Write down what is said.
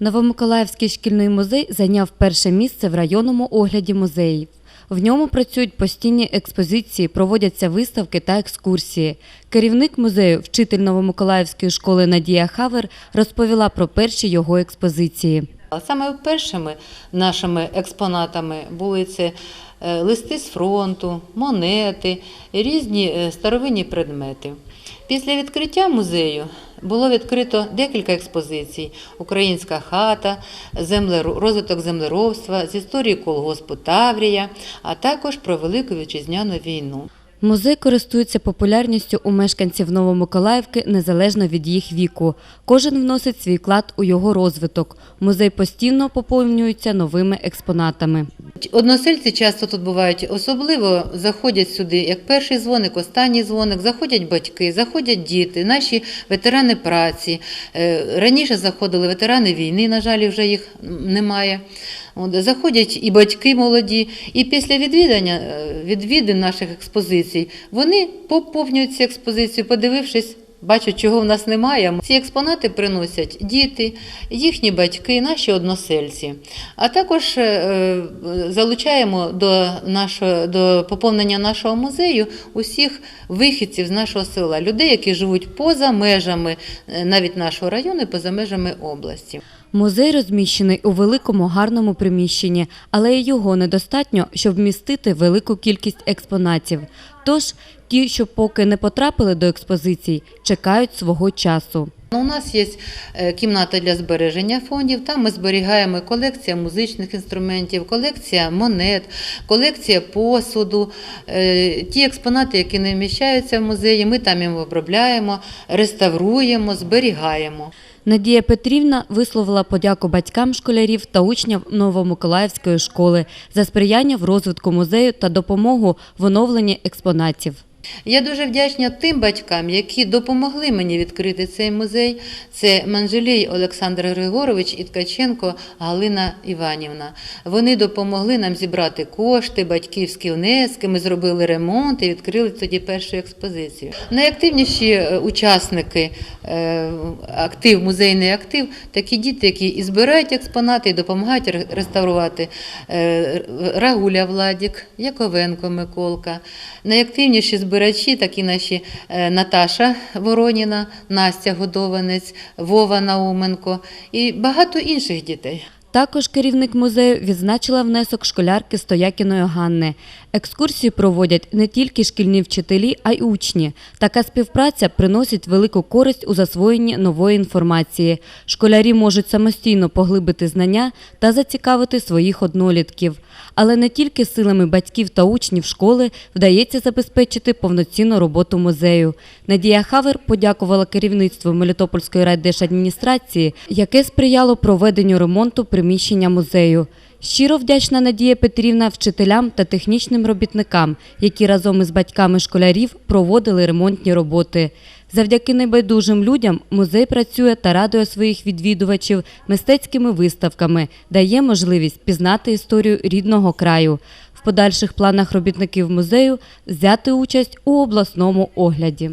Новомиколаївський шкільний музей зайняв перше місце в районному огляді музеїв. В ньому працюють постійні експозиції, проводяться виставки та екскурсії. Керівник музею, вчитель Новомиколаївської школи Надія Хавер, розповіла про перші його експозиції. Саме першими нашими експонатами були це листи з фронту, монети, різні е, старовинні предмети. Після відкриття музею було відкрито декілька експозицій: Українська хата, розвиток землеробства, з історії колгоспу Таврія, а також про Велику вітчизняну війну. Музей користується популярністю у мешканців Новомиколаївки незалежно від їх віку. Кожен вносить свій вклад у його розвиток. Музей постійно поповнюється новими експонатами. Односельці часто тут бувають, особливо заходять сюди, як перший дзвоник, останній дзвоник, заходять батьки, заходять діти, наші ветерани праці. Е, Раніше заходили ветерани війни, на жаль, вже їх немає. Заходять і батьки молоді, і після відвідання е, відвідин наших експозицій вони поповнюють цю експозицію, подивившись. Бачать, чого в нас немає. Ці експонати приносять діти, їхні батьки, наші односельці. А також е, залучаємо до, нашого, до поповнення нашого музею усіх вихідців з нашого села, людей, які живуть поза межами е, навіть нашого району, поза межами області. Музей розміщений у великому гарному приміщенні, але й його недостатньо, щоб вмістити велику кількість експонатів. Тож ті, що поки не потрапили до експозицій, чекають свого часу. Ну, У нас є е, кімната для збереження фондів. Там ми зберігаємо колекція музичних інструментів, колекція монет, колекція посуду. Е, Ті експонати, які не вміщаються в музеї, ми там їм обробляємо, реставруємо, зберігаємо. Надія Петрівна висловила подяку батькам школярів та учням Новомиколаївської школи за сприяння в розвитку музею та допомогу в оновленні експонатів. Я дуже вдячна тим батькам, які допомогли мені відкрити цей музей. Це Манжелій Олександр Григорович і Ткаченко Галина Іванівна. Вони допомогли нам зібрати кошти, батьківські внески. Ми зробили ремонт і відкрили тоді першу експозицію. Найактивніші е, учасники е, актив, музейний актив, такі діти, які і збирають експонати, і допомагають реставрувати. Е, Рагуля Владік, Яковенко Миколка. Найактивніші збирачі, такі наші е, Наташа Вороніна, Настя Годованець, Вова Науменко і багато інших дітей. Також керівник музею відзначила внесок школярки Стоякіної Ганни. Екскурсії проводять не тільки шкільні вчителі, а й учні. Така співпраця приносить велику користь у засвоєнні нової інформації. Школярі можуть самостійно поглибити знання та зацікавити своїх однолітків. Але не тільки силами батьків та учнів школи вдається забезпечити повноцінну роботу музею. Надія Хавер подякувала керівництву Мелітопольської райдержадміністрації, яке сприяло проведенню ремонту приміщення музею. Щиро вдячна Надія Петрівна вчителям та технічним робітникам, які разом із батьками школярів проводили ремонтні роботи. Завдяки небайдужим людям музей працює та радує своїх відвідувачів мистецькими виставками, дає можливість пізнати історію рідного краю. В подальших планах робітників музею взяти участь у обласному огляді.